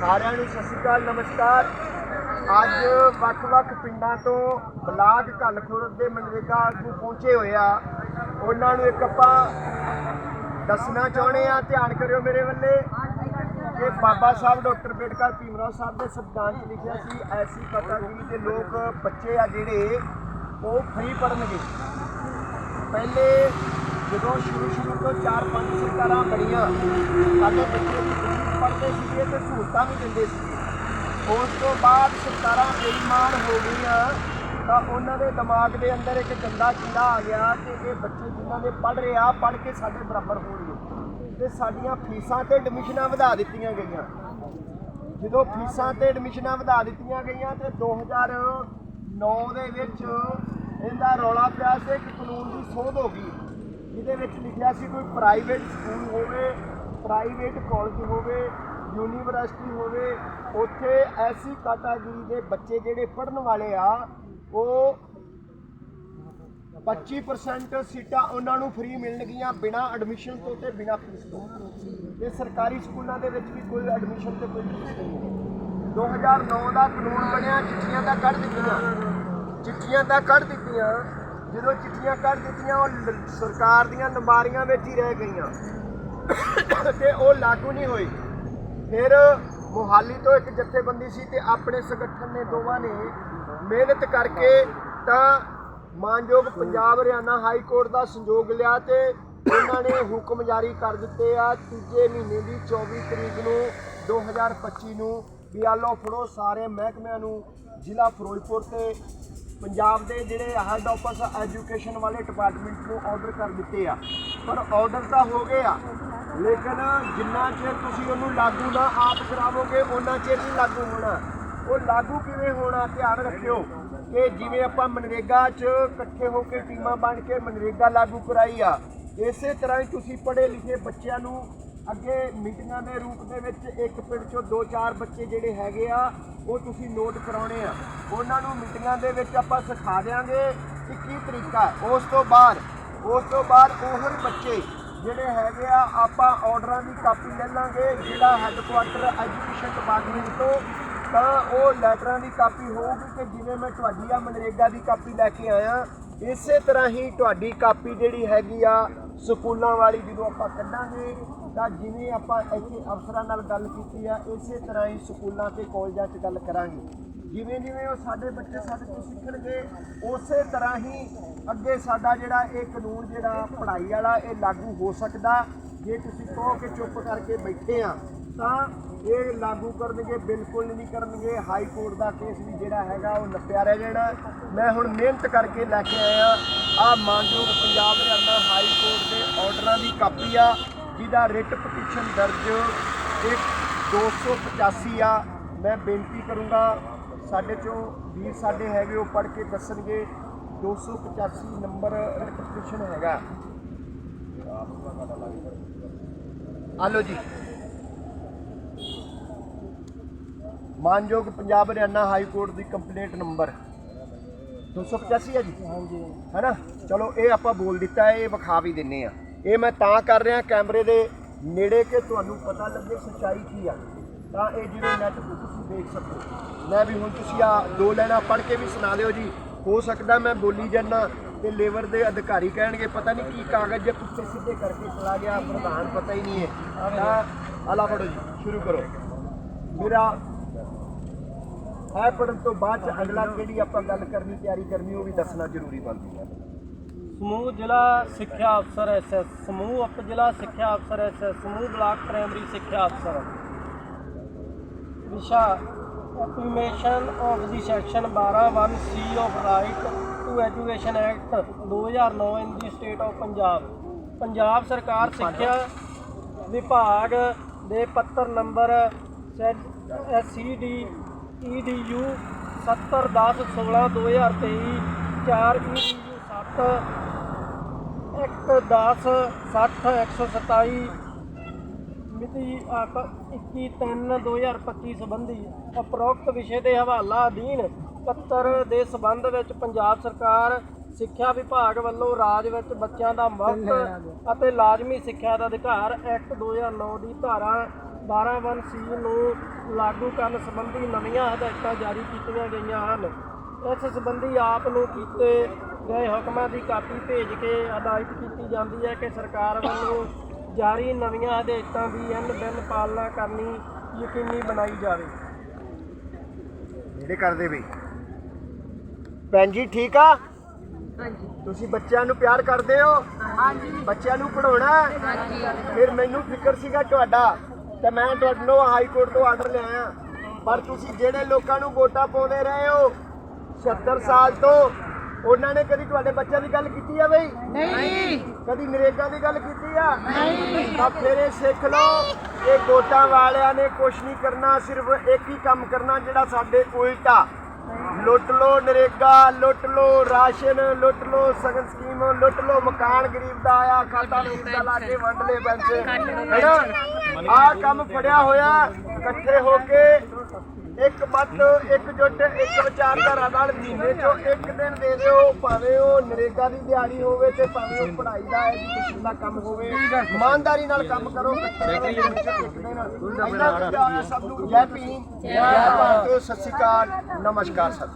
ਸਾਰਿਆਂ ਨੂੰ ਸਤਿ ਸ਼੍ਰੀ ਅਕਾਲ, ਨਮਸਕਾਰ। ਅੱਜ ਵੱਖ-ਵੱਖ ਪਿੰਡਾਂ ਤੋਂ ਬਲਾਕ ਘੱਲਖੁਰ ਦੇ ਮਨਰੇਗਾ ਨੂੰ ਪਹੁੰਚੇ ਹੋਏ ਆ। ਉਹਨਾਂ ਨੂੰ ਇੱਕ ਆਪਾਂ ਦੱਸਣਾ ਚਾਹੁੰਦੇ ਆ, ਧਿਆਨ ਕਰਿਓ ਮੇਰੇ ਵੱਲੇ, ਕਿ ਬਾਬਾ ਸਾਹਿਬ ਡਾਕਟਰ ਬੇਡਕਰ ਭੀਮਰਾਓ ਸਾਹਿਬ ਦੇ ਸੰਵਿਧਾਨ 'ਚ ਲਿਖਿਆ ਸੀ, ਐਸੀ ਕੈਟਾਗਰੀ ਦੇ ਲੋਕ ਬੱਚੇ ਆ ਜਿਹੜੇ, ਉਹ ਫ੍ਰੀ ਪੜਨਗੇ ਪਹਿਲੇ ਜਦੋਂ ਸ਼ੁਰੂ ਸ਼ੁਰੂ ਤੋਂ 4-5 ਸਰਕਾਰਾਂ ਬਣੀਆਂ ਸਾਡੇ ਬੱਚੇ ਪੜ੍ਹਦੇ ਸੀਗੇ ਤੇ ਸਹੂਲਤਾਂ ਵੀ ਦਿੰਦੇ ਸੀ। ਉਸ ਤੋਂ ਬਾਅਦ ਸਰਕਾਰਾਂ ਬੇਈਮਾਨ ਹੋ ਗਈਆਂ, ਤਾਂ ਉਹਨਾਂ ਦੇ ਦਿਮਾਗ ਦੇ ਅੰਦਰ ਇੱਕ ਗੰਦਾ ਕੀੜਾ ਆ ਗਿਆ ਕਿ ਇਹ ਬੱਚੇ ਜਿਨ੍ਹਾਂ ਦੇ ਪੜ੍ਹ ਰਹੇ ਆ ਪੜ੍ਹ ਕੇ ਸਾਡੇ ਬਰਾਬਰ ਹੋਣਗੇ। ਤੇ ਸਾਡੀਆਂ ਫੀਸਾਂ ਤੇ ਐਡਮਿਸ਼ਨਾਂ ਵਧਾ ਦਿੱਤੀਆਂ ਗਈਆਂ। ਜਦੋਂ ਫੀਸਾਂ ਤੇ ਐਡਮਿਸ਼ਨਾਂ ਵਧਾ ਦਿੱਤੀਆਂ ਗਈਆਂ ਤੇ 2009 ਦੇ ਵਿੱਚ ਇਹਦਾ ਰੌਲਾ ਪਿਆ ਸੀ ਕਿ ਕਾਨੂੰਨ ਦੀ ਸੋਧ ਹੋ ਗਈ। ਜਿਹਦੇ ਵਿੱਚ ਲਿਖਿਆ ਸੀ ਕੋਈ ਪ੍ਰਾਈਵੇਟ ਸਕੂਲ ਹੋਵੇ ਪ੍ਰਾਈਵੇਟ ਕਾਲਜ ਹੋਵੇ ਯੂਨੀਵਰਸਿਟੀ ਹੋਵੇ, ਉੱਥੇ ਐਸੀ ਕੈਟਾਗਰੀ ਦੇ ਬੱਚੇ ਜਿਹੜੇ ਪੜ੍ਹਨ ਵਾਲੇ ਆ, ਉਹ 25% ਸੀਟਾਂ ਉਹਨਾਂ ਨੂੰ ਫ੍ਰੀ ਮਿਲਣਗੀਆਂ ਬਿਨਾਂ ਐਡਮਿਸ਼ਨ ਤੋਂ ਤੇ ਬਿਨਾਂ ਫੀਸ ਤੋਂ। ਤੇ ਸਰਕਾਰੀ ਸਕੂਲਾਂ ਦੇ ਵਿੱਚ ਵੀ ਕੋਈ ਐਡਮਿਸ਼ਨ ਤੇ ਕੋਈ ਫੀਸ ਨਹੀਂ ਹੈ। 2009 ਦਾ ਕਾਨੂੰਨ ਬਣਿਆ, ਚਿੱਠੀਆਂ ਤਾਂ ਕੱਢ ਦਿੱਤੀਆਂ। ਚਿੱਠੀਆਂ ਤਾਂ ਕੱਢ ਦਿੱਤੀਆਂ। ਜਦੋਂ ਚਿੱਠੀਆਂ ਕੱਢ ਦਿੱਤੀਆਂ, ਉਹ ਲ- ਸਰਕਾਰ ਦੀਆਂ ਨੰਬਾਰੀਆਂ ਵਿੱਚ ਹੀ ਰਹਿ ਗਈਆਂ। ਤੇ ਉਹ ਲਾਗੂ ਨਹੀਂ ਹੋਈ। ਫਿਰ ਮੁਹਾਲੀ ਤੋਂ ਇੱਕ ਜਥੇਬੰਦੀ ਸੀ ਤੇ ਆਪਣੇ ਸੰਗਠਨ ਨੇ ਦੋਵਾਂ ਨੇ ਮਿਹਨਤ ਕਰਕੇ ਤਾਂ ਮਾਨਯੋਗ ਪੰਜਾਬ ਹਰਿਆਣਾ ਹਾਈ ਕੋਰਟ ਦਾ ਸੰਯੋਗ ਲਿਆ ਤੇ ਉਹਨਾਂ ਨੇ ਹੁਕਮ ਜਾਰੀ ਕਰ ਦਿੱਤੇ ਆ। ਤੀਜੇ ਮਹੀਨੇ ਦੀ 24 ਤਰੀਕ ਨੂੰ 2025 ਨੂੰ ਵੀ ਆਹ ਲਓ ਫੜੋ ਸਾਰੇ ਮਹਿਕਮਿਆਂ ਨੂੰ ਜ਼ਿਲ੍ਹਾ ਫਿਰੋਜ਼ਪੁਰ ਤੇ ਪੰਜਾਬ ਦੇ ਜਿਹੜੇ ਹੈੱਡ ਆਫਿਸ ਐਜੂਕੇਸ਼ਨ ਵਾਲੇ ਡਿਪਾਰਟਮੈਂਟ ਨੂੰ ਆਰਡਰ ਕਰ ਦਿੱਤੇ ਆ। ਪਰ ਆਰਡਰ ਤਾਂ ਹੋ ਗਏ ਆ, ਲੇਕਿਨ ਜਿੰਨਾ ਚਿਰ ਤੁਸੀਂ ਉਹਨੂੰ ਲਾਗੂ ਨਾ ਆਪ ਕਰਾਵੋਗੇ ਉਹਨਾਂ ਚਿਰ ਨਹੀਂ ਲਾਗੂ ਹੋਣਾ। ਉਹ ਲਾਗੂ ਕਿਵੇਂ ਹੋਣਾ, ਧਿਆਨ ਰੱਖਿਓ ਕਿ ਜਿਵੇਂ ਆਪਾਂ ਮਨਰੇਗਾ 'ਚ ਇਕੱਠੇ ਹੋ ਕੇ ਟੀਮਾਂ ਬਣ ਕੇ ਮਨਰੇਗਾ ਲਾਗੂ ਕਰਾਈ ਆ, ਇਸੇ ਤਰ੍ਹਾਂ ਹੀ ਤੁਸੀਂ ਪੜ੍ਹੇ ਲਿਖੇ ਬੱਚਿਆਂ ਨੂੰ ਅੱਗੇ ਮੀਟਿੰਗਾਂ ਦੇ ਰੂਪ ਦੇ ਵਿੱਚ ਇੱਕ ਪਿੰਡ 'ਚੋਂ ਦੋ ਚਾਰ ਬੱਚੇ ਜਿਹੜੇ ਹੈਗੇ ਆ, ਉਹ ਤੁਸੀਂ ਨੋਟ ਕਰਾਉਣੇ ਆ। ਉਹਨਾਂ ਨੂੰ ਮੀਟਿੰਗਾਂ ਦੇ ਵਿੱਚ ਆਪਾਂ ਸਿਖਾ ਦੇਾਂਗੇ ਕਿ ਕੀ ਤਰੀਕਾ ਉਸ ਤੋਂ ਬਾਅਦ, ਉਸ ਤੋਂ ਬਾਅਦ ਉਹ ਬੱਚੇ ਜਿਹੜੇ ਹੈਗੇ ਆ, ਆਪਾਂ ਆਰਡਰਾਂ ਦੀ ਕਾਪੀ ਲੈ ਲਾਂਗੇ। ਜਿਹੜਾ ਹੈੱਡਕੁਆਟਰ ਐਜੂਕੇਸ਼ਨ ਡਿਪਾਰਟਮੈਂਟ ਤੋਂ, ਤਾਂ ਉਹ ਲੈਟਰਾਂ ਦੀ ਕਾਪੀ ਹੋਊਗੀ ਕਿ ਜਿਵੇਂ ਮੈਂ ਤੁਹਾਡੀ ਆ ਮਨਰੇਗਾ ਦੀ ਕਾਪੀ ਲੈ ਕੇ ਆਇਆ। ਇਸੇ ਤਰ੍ਹਾਂ ਹੀ ਤੁਹਾਡੀ ਕਾਪੀ ਜਿਹੜੀ ਹੈਗੀ ਆ, ਸਕੂਲਾਂ ਵਾਲੀ ਜਦੋਂ ਆਪਾਂ ਕੱਢਾਂਗੇ ਤਾਂ ਜਿਵੇਂ ਆਪਾਂ ਇੱਥੇ ਅਫਸਰਾਂ ਨਾਲ ਗੱਲ ਕੀਤੀ ਆ, ਇਸੇ ਤਰ੍ਹਾਂ ਹੀ ਸਕੂਲਾਂ ਤੇ ਕਾਲਜਾਂ 'ਚ ਗੱਲ ਕਰਾਂਗੇ। ਜਿਵੇਂ ਜਿਵੇਂ ਉਹ ਸਾਡੇ ਬੱਚੇ ਸਾਡੇ ਤੋਂ ਸਿੱਖਣਗੇ, ਉਸੇ ਤਰ੍ਹਾਂ ਹੀ ਅੱਗੇ ਸਾਡਾ ਜਿਹੜਾ ਇਹ ਕਾਨੂੰਨ ਜਿਹੜਾ ਪੜ੍ਹਾਈ ਵਾਲਾ, ਇਹ ਲਾਗੂ ਹੋ ਸਕਦਾ। ਜੇ ਤੁਸੀਂ ਕਹੋ ਕਿ ਚੁੱਪ ਕਰਕੇ ਬੈਠੇ ਆ, ਤਾਂ ਇਹ ਲਾਗੂ ਕਰਨਗੇ, ਬਿਲਕੁਲ ਨਹੀਂ ਕਰਨਗੇ। ਹਾਈ ਕੋਰਟ ਦਾ ਕੇਸ ਵੀ ਜਿਹੜਾ ਹੈਗਾ, ਉਹ ਨੱਪਿਆ ਰਹਿ ਜਾਣਾ। ਮੈਂ ਹੁਣ ਮਿਹਨਤ ਕਰਕੇ ਲੈ ਕੇ ਆਇਆ। ਆ ਮਾਨਯੋਗ ਪੰਜਾਬ ਹਰਿਆਣਾ ਹਾਈ ਕੋਰਟ ਦੇ ਆਰਡਰਾਂ ਦੀ ਕਾਪੀ ਆ। ਜਿਹਦਾ ਰਿਟ ਪਟੀਸ਼ਨ ਦਰਜ ਇੱਕ 285 ਆ। ਮੈਂ ਬੇਨਤੀ ਕਰੂੰਗਾ ਸਾਡੇ ਚੋਂ ਵੀਰ ਸਾਡੇ ਹੈਗੇ ਉਹ ਪੜ੍ਹ ਕੇ ਦੱਸਣਗੇ 285 ਨੰਬਰ ਰਿਟ ਪਟੀਸ਼ਨ ਹੈਗਾ। ਆਲੋ ਜੀ। ਮਾਨਯੋਗ ਪੰਜਾਬ ਹਰਿਆਣਾ ਹਾਈ ਕੋਰਟ ਦੀ ਕੰਪਲੇਂਟ ਨੰਬਰ। 285 ਹੈ ਜੀ? ਹਾਂਜੀ। ਹੈਨਾ? ਚਲੋ ਇਹ ਆਪਾਂ ਬੋਲ ਦਿੱਤਾ ਹੈ, ਇਹ ਵਿਖਾ ਵੀ ਦਿੰਨੇ ਆ। ਇਹ ਮੈਂ ਤਾਂ ਕਰ ਰਿਹਾ ਕੈਮਰੇ ਦੇ ਨੇੜੇ ਕਿ ਤੁਹਾਨੂੰ ਪਤਾ ਲੱਗੇ ਸੱਚਾਈ ਕੀ ਆ। ਤਾਂ ਇਹ ਜਿਵੇਂ ਨੈਟ ਤੇ ਤੁਸੀਂ ਦੇਖ ਸਕਦੇ ਹੋ। ਮੈਂ ਵੀ ਹੁਣ ਤੁਸੀਂ ਆ ਦੋ ਲਾਈਨਾਂ ਪੜ੍ਹ ਕੇ ਵੀ ਸੁਣਾ ਦਿਓ ਜੀ। ਹੋ ਸਕਦਾ ਮੈਂ ਬੋਲੀ ਜਾਨਾ ਤੇ ਲੇਬਰ ਦੇ ਅਧਿਕਾਰੀ ਕਹਿਣਗੇ, ਪਤਾ ਨਹੀਂ ਕੀ ਕਾਗਜ਼ ਜੇ ਪੁੱਠੇ ਸਿੱਧੇ ਕਰਕੇ ਚਲਾ ਗਿਆ, ਪ੍ਰਧਾਨ ਪਤਾ ਹੀ ਨਹੀਂ ਹੈ। ਤਾਂ ਆਲਾ ਪੜੋ ਜੀ, ਸ਼ੁਰੂ ਕਰੋ। ਮੇਰਾ ਹੈ ਪੜਨ ਤੋਂ ਬਾਅਦ ਚ ਅਗਲਾ ਕਿਹੜੀ ਆਪਾਂ ਗੱਲ ਕਰਨੀ, ਤਿਆਰੀ ਕਰਨੀ, ਉਹ ਵੀ ਦੱਸਣਾ ਜ਼ਰੂਰੀ ਬਣਦੀ ਹੈ। ਸਮੂਹ ਜ਼ਿਲ੍ਹਾ ਸਿੱਖਿਆ ਅਫਸਰ ਐਸਐਸ ਸਮੂਹ ਉਪ ਜ਼ਿਲ੍ਹਾ ਸਿੱਖਿਆ ਅਫਸਰ ਐਸਐਸ ਸਮੂਹ ਬਲਾਕ ਪ੍ਰਾਇਮਰੀ ਸਿੱਖਿਆ ਅਫਸਰ। ਵਿਸ਼ਾ implementation of the section 12 C of right to education act 2009 in the state of Punjab Punjab ਸਰਕਾਰ ਸਿੱਖਿਆ ਵਿਭਾਗ ਦੇ ਪੱਤਰ ਨੰਬਰ ਐਸਸੀਡੀ ਈਡੀਯੂ 7010 16 2023 4 ਈਡੀਯੂ 7 ਇੱਕ 10 60 127 ਮਿਤੀ 21 3 2025 ਸੰਬੰਧੀ ਉਪਰੋਕਤ ਵਿਸ਼ੇ ਦੇ ਹਵਾਲਾ ਅਧੀਨ ਪੱਤਰ ਦੇ ਸੰਬੰਧ ਵਿੱਚ ਪੰਜਾਬ ਸਰਕਾਰ, ਸਿੱਖਿਆ ਵਿਭਾਗ ਵੱਲੋਂ ਰਾਜ ਵਿੱਚ ਬੱਚਿਆਂ ਦਾ ਮੁਫਤ ਅਤੇ ਲਾਜ਼ਮੀ ਸਿੱਖਿਆ ਦਾ ਅਧਿਕਾਰ ਐਕਟ 2009 ਦੀ ਧਾਰਾ 12 ਸੀ ਨੂੰ ਲਾਗੂ ਕਰਨ ਸੰਬੰਧੀ ਨਵੀਆਂ ਹਦਾਇਤਾਂ ਜਾਰੀ ਕੀਤੀਆਂ ਗਈਆਂ ਹਨ। ਇਸ ਸੰਬੰਧੀ ਆਪ ਨੂੰ ਕੀਤੇ ਗਏ ਹੁਕਮਾਂ ਦੀ ਕਾਪੀ ਭੇਜ ਕੇ ਹਦਾਇਤ ਕੀਤੀ ਜਾਂਦੀ ਹੈ ਕਿ ਸਰਕਾਰ ਵੱਲੋਂ ਜਾਰੀ ਨਵੀਆਂ ਹਦਾਇਤਾਂ ਦੀ ਐਨ ਬਿਨ ਪਾਲਣਾ ਕਰਨੀ ਯਕੀਨੀ ਬਣਾਈ ਜਾਵੇ। ਜਿਹੜੇ ਕਰਦੇ ਵੀ? ਭੈਣ ਜੀ ਠੀਕ ਆ? ਹਾਂਜੀ। ਤੁਸੀਂ ਬੱਚਿਆਂ ਨੂੰ ਪਿਆਰ ਕਰਦੇ ਹੋ? ਹਾਂਜੀ। ਬੱਚਿਆਂ ਨੂੰ ਪੜਾਉਣਾ ਹਾਂਜੀ। ਫਿਰ ਮੈਨੂੰ ਫਿਕਰ ਸੀਗਾ ਤੁਹਾਡਾ ਤੇ ਮੈਂ ਤੁਹਾਨੂੰ ਹਾਈ ਕੋਰਟ ਤੋਂ ਆਰਡਰ ਲਿਆਇਆ ਪਰ ਤੁਸੀਂ ਜਿਹੜੇ ਲੋਕਾਂ ਨੂੰ ਵੋਟਾਂ ਪਾਉਂਦੇ ਰਹੇ ਹੋ 70 ਸਾਲ ਤੋਂ ਉਹਨਾਂ ਨੇ ਕਦੀ ਤੁਹਾਡੇ ਬੱਚਿਆਂ ਦੀ ਗੱਲ ਕੀਤੀ ਆ ਬਈ? ਨਹੀਂ। ਕਦੀ ਨਰੇਗਾ ਦੀ ਗੱਲ ਕੀਤੀ ਆ? ਨਹੀਂ। ਤਾਂ ਫਿਰ ਇਹ ਸਿੱਖ ਲਓ ਇਹ ਵੋਟਾਂ ਵਾਲਿਆਂ ਨੇ ਕੁਝ ਨਹੀਂ ਕਰਨਾ ਸਿਰਫ ਇੱਕ ਹੀ ਕੰਮ ਕਰਨਾ ਜਿਹੜਾ ਸਾਡੇ ਉਲਟਾ। ਲੁੱਟ ਲੋ ਨਰੇਗਾ ਲੁੱਟ ਲੋ ਰਾਸ਼ਨ ਲੁੱਟ ਲੋ ਸਗਨ ਸਕੀਮ ਲੁੱਟ ਲੋ ਮਕਾਨ ਗਰੀਬ ਦਾ ਆਇਆ ਖਾਤਾ ਗਰੀਬ ਦਾ ਲਾ ਕੇ ਵੰਡ ਲੈ ਪੈਸੇ ਹੈਨਾ? ਆਹ ਕੰਮ ਫੜਿਆ ਹੋਇਆ ਇਕੱਠੇ ਹੋ ਕੇ ਇੱਕ ਮੱਤ, ਇੱਕ ਜੁੱਟ, ਇੱਕ ਵਿਚਾਰਧਾਰਾ ਨਾਲ ਮਹੀਨੇ ਚੋਂ ਇੱਕ ਦਿਨ ਦੇ ਦਿਓ। ਭਾਵੇਂ ਉਹ ਨਰੇਗਾ ਦੀ ਦਿਹਾੜੀ ਹੋਵੇ ਤੇ ਭਾਵੇਂ ਉਹ ਪੜ੍ਹਾਈ ਦਾ ਐਜੂਕੇਸ਼ਨ ਦਾ ਕੰਮ ਹੋਵੇ। ਇਮਾਨਦਾਰੀ ਨਾਲ ਕੰਮ ਕਰੋ ਇਕੱਠੇ ਸਭ ਨੂੰ। ਜੈ ਭੀਮ, ਜੈ ਭਾਰਤ। ਸਤਿ ਸ਼੍ਰੀ ਅਕਾਲ। ਨਮਸਕਾਰ ਸਰ